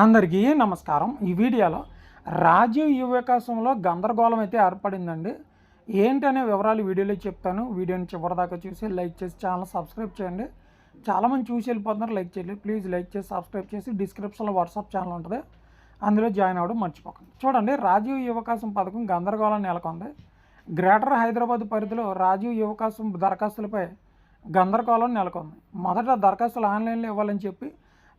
అందరికీ నమస్కారం. ఈ వీడియోలో రాజీవ్ యువ వికాసంలో గందరగోళం అయితే ఏర్పడిందండి. ఏంటనే వివరాలు వీడియోలో చెప్తాను. వీడియోని చివరిదాకా చూసి లైక్ చేసి ఛానల్ సబ్స్క్రైబ్ చేయండి. చాలామంది చూసి వెళ్ళిపోతున్నారు. లైక్ చేయండి ప్లీజ్ లైక్ చేసి సబ్స్క్రైబ్ చేసి డిస్క్రిప్షన్లో వాట్సాప్ ఛానల్ ఉంటుంది. అందులో జాయిన్ అవ్వడం మర్చిపోకండి. చూడండి రాజీవ్ యువకాశం పథకం గందరగోళం నెలకొంది. గ్రేటర్ హైదరాబాద్ పరిధిలో రాజీవ్ యువకాశం దరఖాస్తులపై గందరగోళం నెలకొంది. మొదట దరఖాస్తులు ఆన్లైన్లో ఇవ్వాలని చెప్పి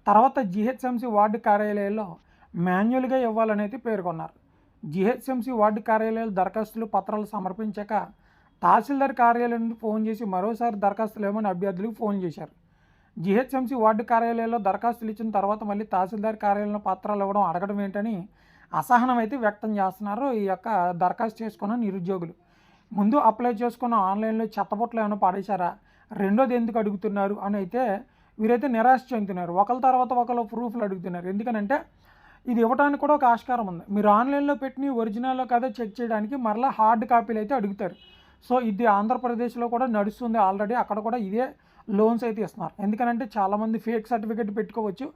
తర్వాత జిహెచ్ఎంసీ వార్డు కార్యాలయాల్లో మాన్యువల్గా ఇవ్వాలనేది పేర్కొన్నారు. జిహెచ్ఎంసీ వార్డు కార్యాలయాలు దరఖాస్తులు పత్రాలు సమర్పించాక తహసీల్దార్ కార్యాలయం ఫోన్ చేసి మరోసారి దరఖాస్తులు ఏమని అభ్యర్థులకు ఫోన్ చేశారు. జిహెచ్ఎంసీ వార్డు కార్యాలయాల్లో దరఖాస్తులు ఇచ్చిన తర్వాత మళ్ళీ తహసీల్దార్ కార్యాలయంలో పత్రాలు ఇవ్వడం అడగడం ఏంటని అసహనం అయితే వ్యక్తం చేస్తున్నారు ఈ యొక్క దరఖాస్తు చేసుకున్న నిరుద్యోగులు. ముందు అప్లై చేసుకున్న ఆన్లైన్లో చెత్తబొట్లు ఏమైనా పడేశారా? రెండోది ఎందుకు అడుగుతున్నారు? అని అయితే వీరైతే నిరాశ చెందుతున్నారు. ఒకరి తర్వాత ఒకరు ప్రూఫ్లు అడుగుతున్నారు. ఎందుకనంటే ఇది ఇవ్వడానికి కూడా ఒక ఆస్కారం ఉంది. మీరు ఆన్లైన్లో పెట్టిన ఒరిజినల్లో కదా చెక్ చేయడానికి మరలా హార్డ్ కాపీలు అయితే అడుగుతారు. సో ఇది ఆంధ్రప్రదేశ్లో కూడా నడుస్తుంది ఆల్రెడీ అక్కడ కూడా ఇదే లోన్స్ అయితే ఇస్తున్నారు. ఎందుకనంటే చాలామంది ఫేక్ సర్టిఫికేట్ పెట్టుకోవచ్చు.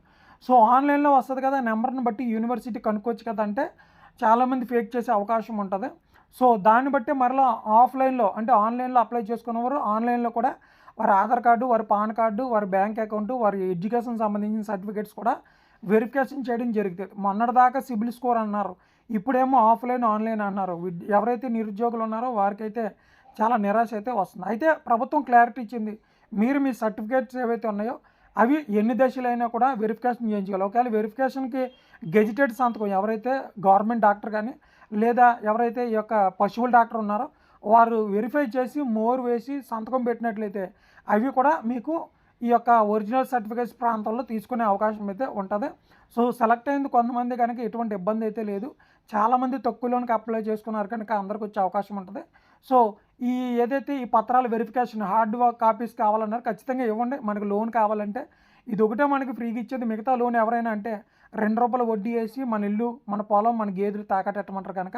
సో ఆన్లైన్లో వస్తుంది కదా నెంబర్ని బట్టి యూనివర్సిటీ కనుక్కోవచ్చు కదా అంటే చాలామంది ఫేక్ చేసే అవకాశం ఉంటుంది. సో దాన్ని బట్టి మరలా ఆఫ్లైన్లో అంటే ఆన్లైన్లో అప్లై చేసుకున్నవారు ఆన్లైన్లో కూడా వారి ఆధార్ కార్డు వారి పాన్ కార్డు వారి బ్యాంక్ అకౌంట్ వారి ఎడ్యుకేషన్ సంబంధించిన సర్టిఫికేట్స్ కూడా వెరిఫికేషన్ చేయడం జరుగుతుంది మొన్నటిదాకా సిబిల్ స్కోర్ అన్నారు. ఇప్పుడేమో ఆఫ్లైన్ ఆన్లైన్ అన్నారు. ఎవరైతే నిరుద్యోగులు ఉన్నారో వారికైతే చాలా నిరాశ అయితే వస్తుంది. అయితే ప్రభుత్వం క్లారిటీ ఇచ్చింది. మీరు మీ సర్టిఫికేట్స్ ఏవైతే ఉన్నాయో అవి ఎన్ని దశలైనా కూడా వెరిఫికేషన్ చేయించుకోవాలి. ఒకవేళ వెరిఫికేషన్కి గెజిటెడ్ సంతకం ఎవరైతే గవర్నమెంట్ డాక్టర్ కానీ లేదా ఎవరైతే ఈ యొక్క పశువుల డాక్టర్ ఉన్నారో వారు వెరిఫై చేసి మోర్ వేసి సంతకం పెట్టినట్లయితే అవి కూడా మీకు ఈ యొక్క ఒరిజినల్ సర్టిఫికేట్స్ ప్రాంతంలో తీసుకునే అవకాశం అయితే ఉంటుంది. సో సెలెక్ట్ అయింది కొంతమంది కనుక ఎటువంటి ఇబ్బంది అయితే లేదు. చాలామంది తక్కువలోనికి అప్లై చేసుకున్నారు కనుక అందరికి వచ్చే అవకాశం ఉంటుంది. సో ఈ ఏదైతే ఈ పత్రాల వెరిఫికేషన్ హార్డ్ వర్క్ కాపీస్ కావాలన్నారు ఖచ్చితంగా ఇవ్వండి. మనకు లోన్ కావాలంటే ఇది ఒకటే మనకి ఫ్రీగా ఇచ్చేది. మిగతా లోన్ ఎవరైనా అంటే రెండు రూపాయలు వడ్డీ వేసి మన ఇల్లు మన పొలం మన గేదెలు తాకట్టమంటారు కనుక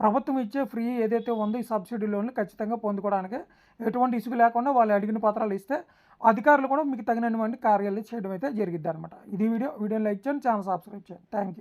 ప్రభుత్వం ఇచ్చే ఫ్రీ ఏదైతే ఉందో ఈ సబ్సిడీ లోన్లు ఖచ్చితంగా పొందుకోవడానికి ఎటువంటి ఇసుగు లేకుండా వాళ్ళు అడిగిన పత్రాలు ఇస్తే అధికారులు కూడా మీకు తగినటువంటి కార్యాలయం చేయడం అయితే జరిగిద్ది అనమాట ఇది వీడియో. వీడియో లైక్ చేయండి ఛానల్ సబ్స్క్రైబ్ చేయండి. Thank you.